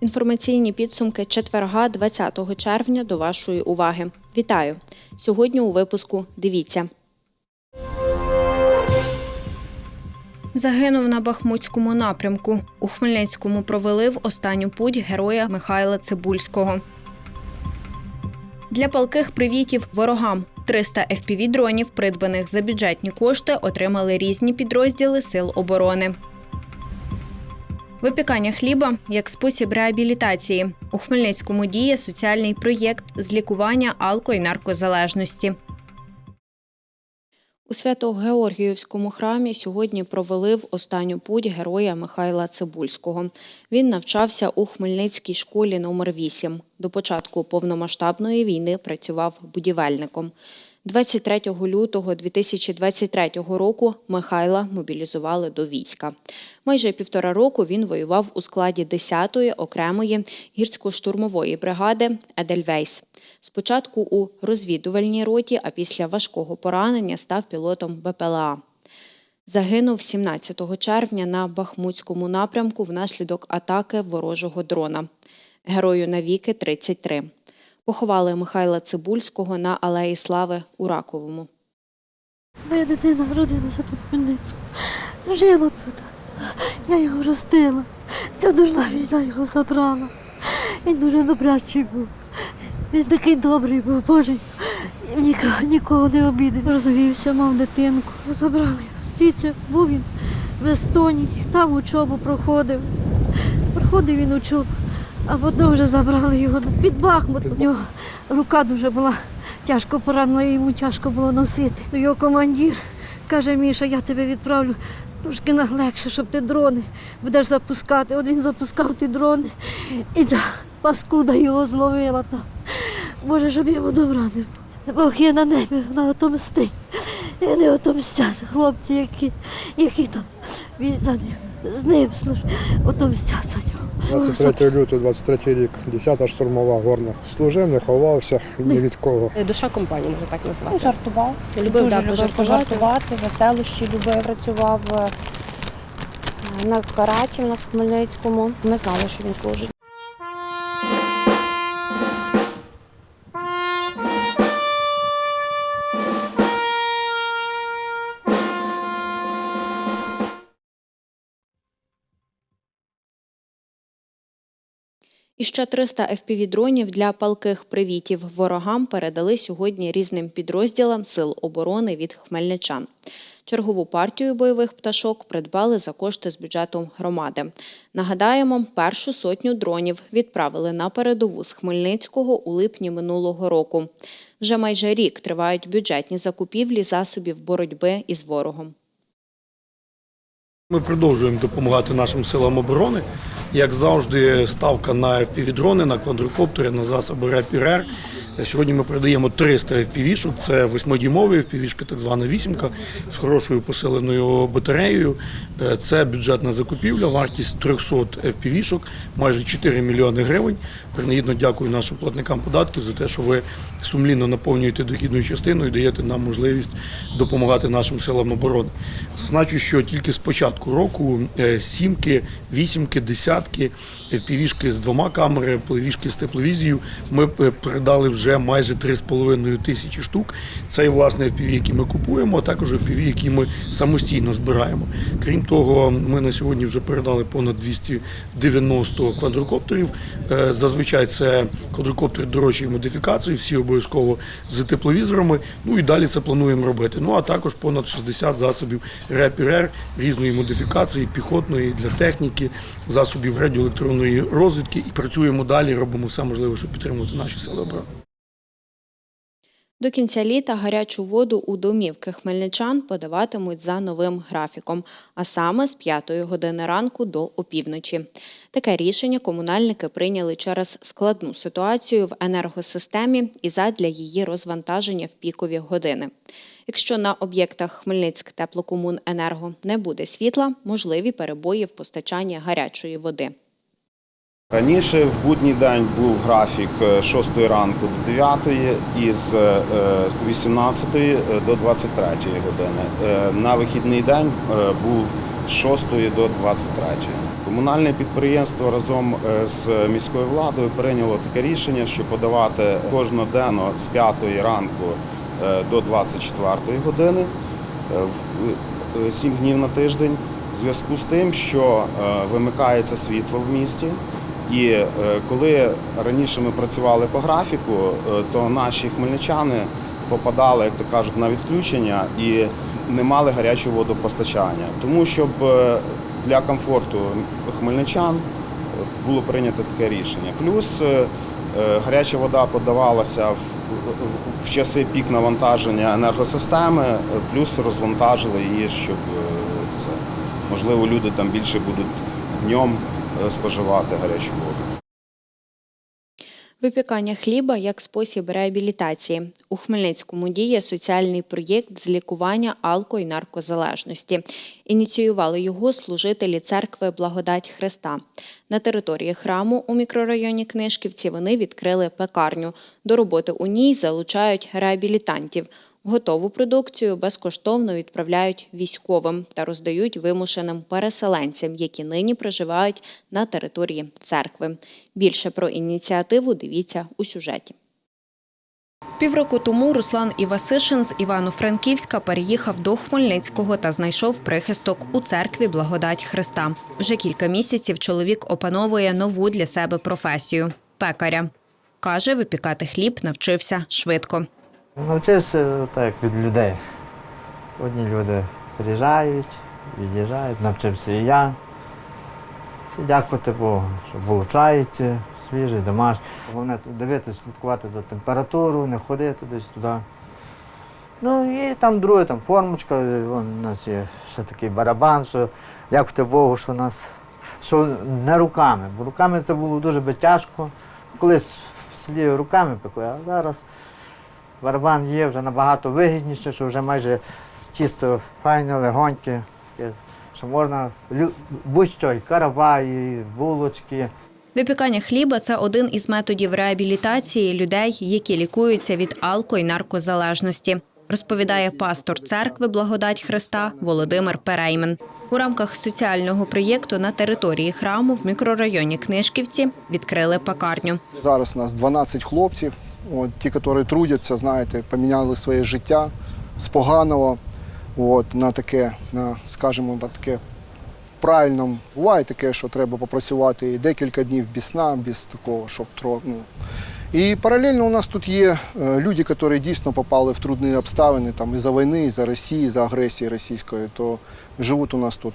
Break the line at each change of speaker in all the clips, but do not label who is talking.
Інформаційні підсумки четверга 20 червня до вашої уваги. Вітаю! Сьогодні у випуску дивіться. Загинув на Бахмутському напрямку. У Хмельницькому провели в останню путь героя Михайла Цибульського. Для палких привітів ворогам 300 FPV-дронів, придбаних за бюджетні кошти, отримали різні підрозділи Сил оборони. Випікання хліба як спосіб реабілітації. У Хмельницькому діє соціальний проєкт з лікування алко- і наркозалежності. У Свято-Георгіївському храмі сьогодні провели в останню путь героя Михайла Цибульського. Він навчався у Хмельницькій школі номер 8 До початку повномасштабної війни працював будівельником. 23 лютого 2023 року Михайла мобілізували до війська. Майже півтора року він воював у складі 10-ї окремої гірсько-штурмової бригади Едельвейс. Спочатку у розвідувальній роті, а після важкого поранення став пілотом БПЛА. Загинув 17 червня на Бахмутському напрямку внаслідок атаки ворожого дрона. Герою навіки 33. Поховали Михайла Цибульського на Алеї Слави у Раковому.
Моя дитина народилася тут в Хмельницьку. Жила тут. Я його ростила. Ця дурна війна його забрала. Він дуже добрячий був. Він такий добрий був, Боже. Нікого, нікого не обідав. Розвівся, мав дитинку. Забрали. Звідси був він в Естонії, там учобу проходив. Проходив він учобу, а потім вже забрали його під Бахмут. У нього рука дуже була тяжко поранена, йому тяжко було носити. Його командир каже, Міша, я тебе відправлю трошки легше, щоб ти дрони будеш запускати. От він запускав ті дрони і та паскуда його зловила там. Боже, щоб йому добра не було. Бог є на небі, на отомсти. І не отомстять хлопці, які, які там з ним служать, отомстять за нього.
23 лютого, 23 рік, 10-та штурмова горна. Служив, не ховався ні від кого.
Душа компанії, можна так назвати.
Ну, жартував.
Любив,
Дуже
да,
любив
пожартувати.
пожартувати, веселощі любив, працював е, на караті у нас в Хмельницькому. Ми знали, що він служить.
І ще 300 FPV-дронів для палких привітів ворогам передали сьогодні різним підрозділам Сил оборони від хмельничан. Чергову партію бойових пташок придбали за кошти з бюджету громади. Нагадаємо, першу сотню дронів відправили на передову з Хмельницького у липні минулого року. Вже майже рік тривають бюджетні закупівлі засобів боротьби із ворогом.
Ми продовжуємо допомагати нашим силам оборони. Як завжди, ставка на FPV-дрони, на квадрокоптери, на засоби РЕП-РР. Сьогодні ми передаємо 300 FPV-шок. Це восьмидюймові FPV-шки, так звана вісімка, з хорошою посиленою батареєю. Е, Це бюджетна закупівля, вартість 300 FPV-шок, майже 4 мільйони гривень. Принагідно дякую нашим платникам податків за те, що ви сумлінно наповнюєте дохідну частину і даєте нам можливість допомагати нашим силам оборони. Зазначу, що тільки з початку року е, сімки, вісімки, десятки, FPV-шки з двома камерами, плевішки з тепловізією ми е, передали вже майже 3,5 тисячі штук. Це власне FPV, які ми купуємо, а також FPV, які ми самостійно збираємо. Крім того, ми на сьогодні вже передали понад 290 квадрокоптерів. Е, Зазвичай це квадрокоптери дорожчої модифікації, всі обов'язково з тепловізорами. Ну і далі це плануємо робити. Ну а також понад 60 засобів РЕП-РР різної модифікації, піхотної для техніки, засобів радіоелектронної розвідки. І працюємо далі, робимо все можливе, щоб підтримувати наші сили.
До кінця літа гарячу воду у домівки хмельничан подаватимуть за новим графіком, а саме з 5 години ранку до опівночі. Таке рішення комунальники прийняли через складну ситуацію в енергосистемі і задля її розвантаження в пікові години. Якщо на об'єктах Хмельницьк теплокомуненерго не буде світла, можливі перебої в постачанні гарячої води.
Раніше в будній день був графік е, 6 ранку до 9 і з е, 18 до 23 години. Е, На вихідний день е, був з 6 до 23. Комунальне підприємство разом е, з міською владою прийняло таке рішення, що подавати кожноденно з 5 ранку е, до 24 години е, в- е, 7 днів на тиждень в зв'язку з тим, що е, вимикається світло в місті. І е, коли раніше ми працювали по графіку, е, то наші хмельничани попадали, як то кажуть, на відключення і не мали гарячого водопостачання. Тому щоб е, для комфорту хмельничан було прийнято таке рішення. Плюс гаряча вода подавалася в, в часи пік навантаження енергосистеми, плюс розвантажили її, щоб це можливо люди там більше будуть днем споживати гарячу воду.
Випікання хліба як спосіб реабілітації. У Хмельницькому діє соціальний проєкт з лікування алко- і наркозалежності. Ініціювали його служителі церкви Благодать Христа. На території храму у мікрорайоні Книжківці вони відкрили пекарню. До роботи у ній залучають реабілітантів. Готову продукцію безкоштовно відправляють військовим та роздають вимушеним переселенцям, які нині проживають на території церкви. Більше про ініціативу дивіться у сюжеті. Півроку тому Руслан Івасишин з Івано-Франківська переїхав до Хмельницького та знайшов прихисток у церкві Благодать Христа. Вже кілька місяців чоловік опановує нову для себе професію пекаря. Каже, випікати хліб навчився швидко.
Навчився так від людей. Одні люди приїжджають, від'їжджають, навчився і я. І дякувати Богу, що виходить свіжий, домашній. Головне дивитися, слідкувати за температурою, не ходити десь туди. Ну і там друге, там формочка, вон, у нас є ще такий барабан, що дякувати Богу, що нас що не руками. Бо руками це було дуже би тяжко. Колись в селі руками пекли, а зараз барабан є вже набагато вигідніше, що вже майже чисто файне, легоньке, що можна будь-що, і караваї, булочки.
Випікання хліба це один із методів реабілітації людей, які лікуються від алко- і наркозалежності. Розповідає пастор церкви Благодать Христа Володимир Переймен. У рамках соціального проєкту на території храму в мікрорайоні Книжківці відкрили пекарню.
Зараз у нас 12 хлопців, от, ті, які трудяться, знаєте, поміняли своє життя з поганого от, на таке, на, скажімо, на таке правильному. Буває таке, що треба попрацювати і декілька днів без сна, без такого, щоб ну. І паралельно у нас тут є е, люди, які дійсно попали в трудні обставини там, із-за війни, із-за Росії, із-за агресії російської, то живуть у нас тут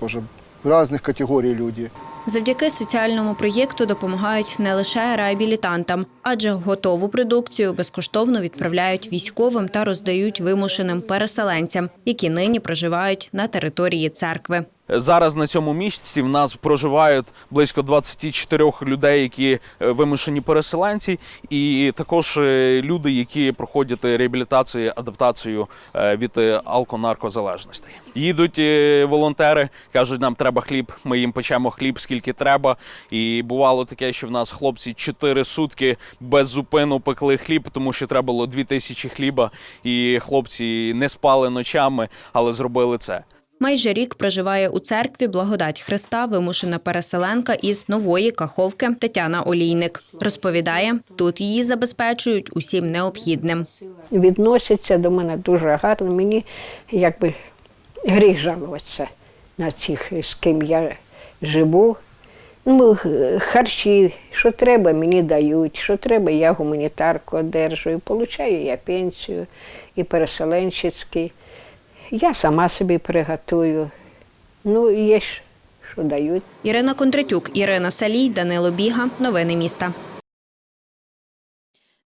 теж різних категорій люди.
Завдяки соціальному проєкту допомагають не лише реабілітантам, адже готову продукцію безкоштовно відправляють військовим та роздають вимушеним переселенцям, які нині проживають на території церкви.
Зараз на цьому місці в нас проживають близько 24 людей, які е, вимушені переселенці, і також е, люди, які проходять реабілітацію, адаптацію е, від алконаркозалежностей. Їдуть волонтери, кажуть, нам треба хліб. Ми їм печемо хліб, скільки треба. І бувало таке, що в нас хлопці 4 сутки без зупину пекли хліб, тому що треба було 2 тисячі хліба. І хлопці не спали ночами, але зробили це.
Майже рік проживає у церкві Благодать Христа вимушена переселенка із нової каховки Тетяна Олійник. Розповідає, тут її забезпечують усім необхідним.
відносяться до мене дуже гарно. Мені якби гріх жалуватися на цих, з ким я живу. Ну, харчі, що треба, мені дають, що треба, я гуманітарку одержую, получаю я пенсію і переселенчицький. Я сама собі приготую. Ну, є ж, що дають.
Ірина Кондратюк, Ірина Салій, Данило Біга. Новини міста.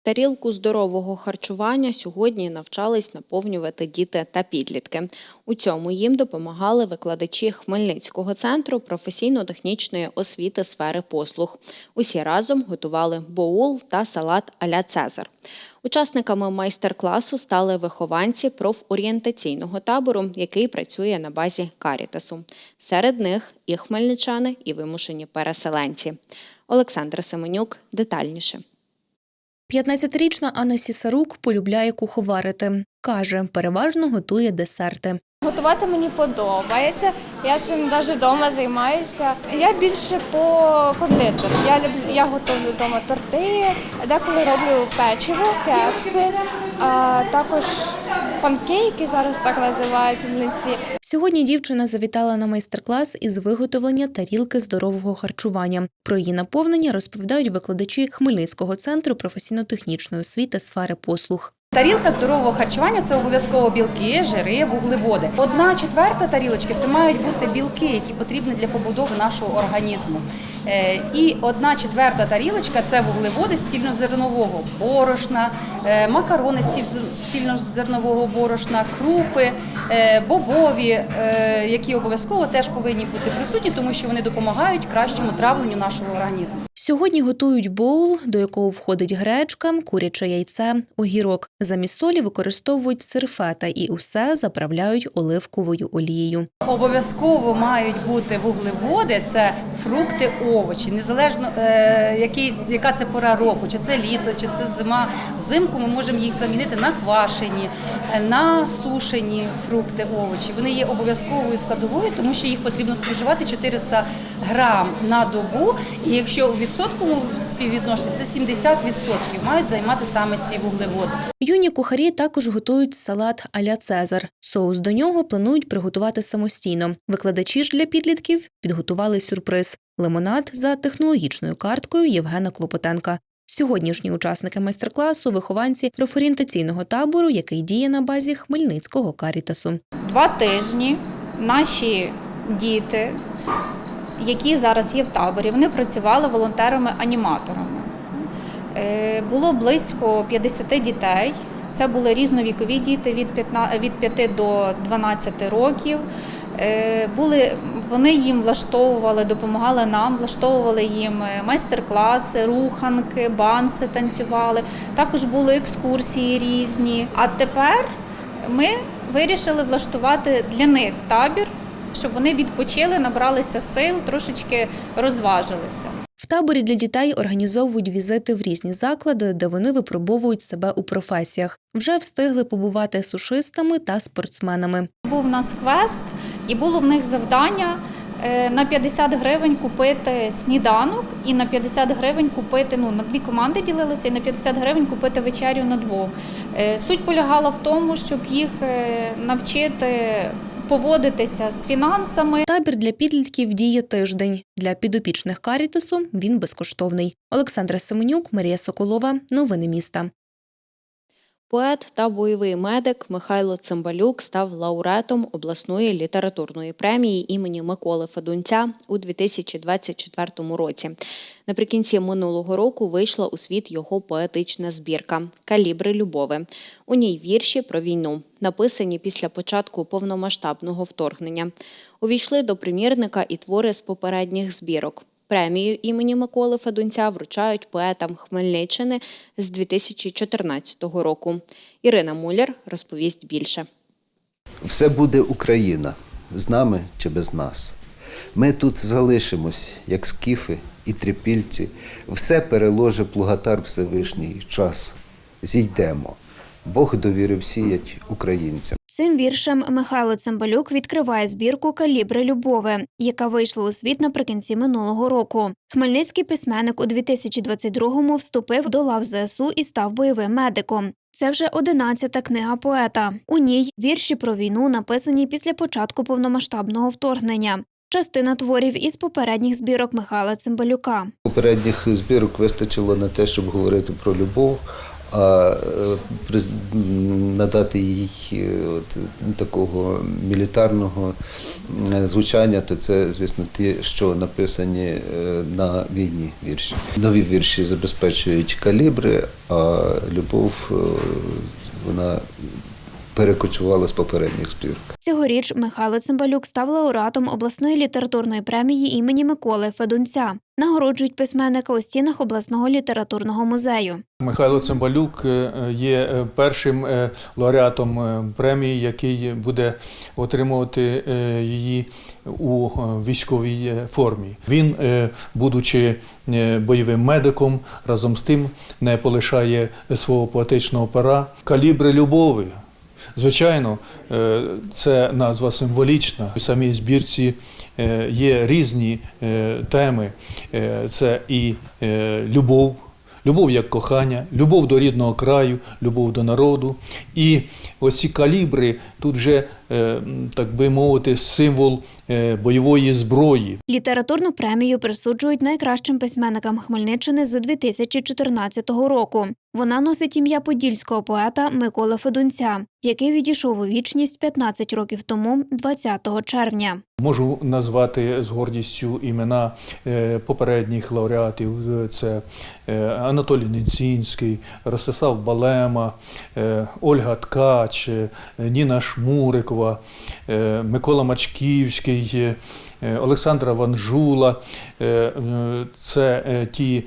Тарілку здорового харчування сьогодні навчались наповнювати діти та підлітки. У цьому їм допомагали викладачі Хмельницького центру професійно-технічної освіти сфери послуг. Усі разом готували боул та салат аля Цезар. Учасниками майстер-класу стали вихованці профорієнтаційного табору, який працює на базі Карітасу. Серед них і хмельничани, і вимушені переселенці. Олександра Семенюк детальніше.
15-річна Анна Сісарук полюбляє куховарити. Каже, переважно готує десерти.
Готувати мені подобається. Я цим навіть вдома займаюся. Я більше по кондитеру. Я люблю, я готую вдома торти, деколи роблю печиво, кекси, а також панкейки зараз так називають млинці.
Сьогодні дівчина завітала на майстер-клас із виготовлення тарілки здорового харчування. Про її наповнення розповідають викладачі Хмельницького центру професійно-технічної освіти сфери послуг.
Тарілка здорового харчування це обов'язково білки, жири, вуглеводи. Одна четверта тарілочки це мають бути білки, які потрібні для побудови нашого організму. Е, І одна четверта тарілочка це вуглеводи з цільнозернового борошна, е, макарони ціль- борошна, крупи, е, бобові, які обов'язково теж повинні бути присутні, тому що вони допомагають кращому травленню нашого організму.
Сьогодні готують боул, до якого входить гречка, куряче яйце, огірок. Замість солі використовують сир фета і усе заправляють оливковою олією.
Обов'язково мають бути вуглеводи, це фрукти, овочі, незалежно е, який, яка це пора року, чи це літо, чи це зима. Взимку ми можемо їх замінити на квашені, е, на сушені фрукти, овочі. Вони є обов'язковою складовою, тому що їх потрібно споживати 400 грам на добу. І якщо у відсотковому співвідношенні це 70% мають займати саме ці вуглеводи.
Юні кухарі також готують салат аля Цезар. Соус до нього планують приготувати самостійно. Викладачі ж для підлітків підготували сюрприз лимонад за технологічною карткою Євгена Клопотенка. Сьогоднішні учасники майстер-класу вихованці профорієнтаційного табору, який діє на базі Хмельницького карітасу.
Два тижні наші діти, які зараз є в таборі, вони працювали волонтерами-аніматорами. Е, Було близько 50 дітей. Це були різновікові діти від 15 від 5 до 12 років. Е, Були, вони їм влаштовували, допомагали нам, влаштовували їм е, майстер-класи, руханки, банси танцювали. Також були екскурсії різні. А тепер ми вирішили влаштувати для них табір, щоб вони відпочили, набралися сил, трошечки розважилися.
В таборі для дітей організовують візити в різні заклади, де вони випробовують себе у професіях. Вже встигли побувати сушистами та спортсменами.
Був у нас квест, і було в них завдання е, на 50 гривень купити сніданок і на 50 гривень купити, ну, на дві команди ділилося, і на 50 гривень купити вечерю на двох. Е, Суть полягала в тому, щоб їх е, навчити поводитися з фінансами,
Табір для підлітків діє тиждень. Для підопічних карітасу він безкоштовний. Олександра Семенюк, Марія Соколова. Новини міста.
Поет та бойовий медик Михайло Цимбалюк став лауреатом обласної літературної премії імені Миколи Федунця у 2024 році. Наприкінці минулого року вийшла у світ його поетична збірка Калібри любови. У ній вірші про війну, написані після початку повномасштабного вторгнення. Увійшли до примірника і твори з попередніх збірок. Премію імені Миколи Федунця вручають поетам Хмельниччини з 2014 року. Ірина Муляр розповість більше.
Все буде Україна з нами чи без нас. Ми тут залишимось, як скіфи і трипільці, все переложе плугатар Всевишній час. Зійдемо. Бог довірив сіять українцям.
Цим віршем Михайло Цимбалюк відкриває збірку Калібри любови, яка вийшла у світ наприкінці минулого року. Хмельницький письменник у 2022-му вступив до лав ЗСУ і став бойовим медиком. Це вже одинадцята книга поета. У ній вірші про війну написані після початку повномасштабного вторгнення. Частина творів із попередніх збірок Михайла Цимбалюка.
Попередніх збірок вистачило на те, щоб говорити про любов, А надати їй е, от, такого мілітарного е, звучання, то це, звісно, ті, що написані е, на війні вірші. Нові вірші забезпечують калібри, а любов вона перекочувала з попередніх збірок.
Цьогоріч Михайло Цимбалюк став лауреатом обласної літературної премії імені Миколи Федунця. Нагороджують письменника у стінах обласного літературного музею.
Михайло Цимбалюк е, є е, першим е, лауреатом премії, який буде отримувати її у військовій формі. Він, будучи бойовим медиком, разом з тим не полишає свого поетичного пера. Калібри любові. Звичайно, е, це назва символічна. У самій збірці е, є різні е, теми. Це і любов, любов як кохання, любов до рідного краю, любов до народу. І ось ці калібри тут вже, так би мовити, символ е, бойової зброї.
Літературну премію присуджують найкращим письменникам Хмельниччини з 2014 року. Вона носить ім'я подільського поета Миколи Федунця, який відійшов у вічність 15 років тому, 20 червня.
Можу назвати з гордістю імена е, попередніх лауреатів. Е, Це е, Анатолій Нецінський, Ростислав Балема, е, Ольга Ткач, е, Ніна Шмурикова, е, Микола Мачківський, е, Олександра Ванжула. Е, Це ті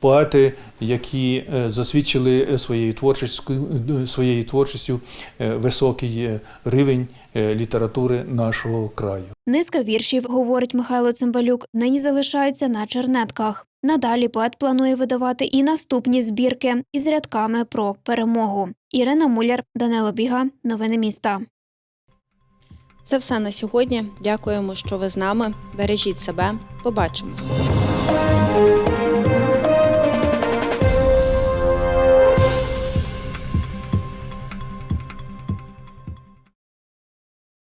поети, які засвідчили своєю творчістю, своєю творчістю високий рівень літератури нашого краю.
Низка віршів, говорить Михайло Цимбалюк, нині залишаються на чернетках. Надалі поет планує видавати і наступні збірки із рядками про перемогу. Ірина Муляр, Данило Біга, новини міста.
Це все на сьогодні. Дякуємо, що ви з нами. Бережіть себе. Побачимось.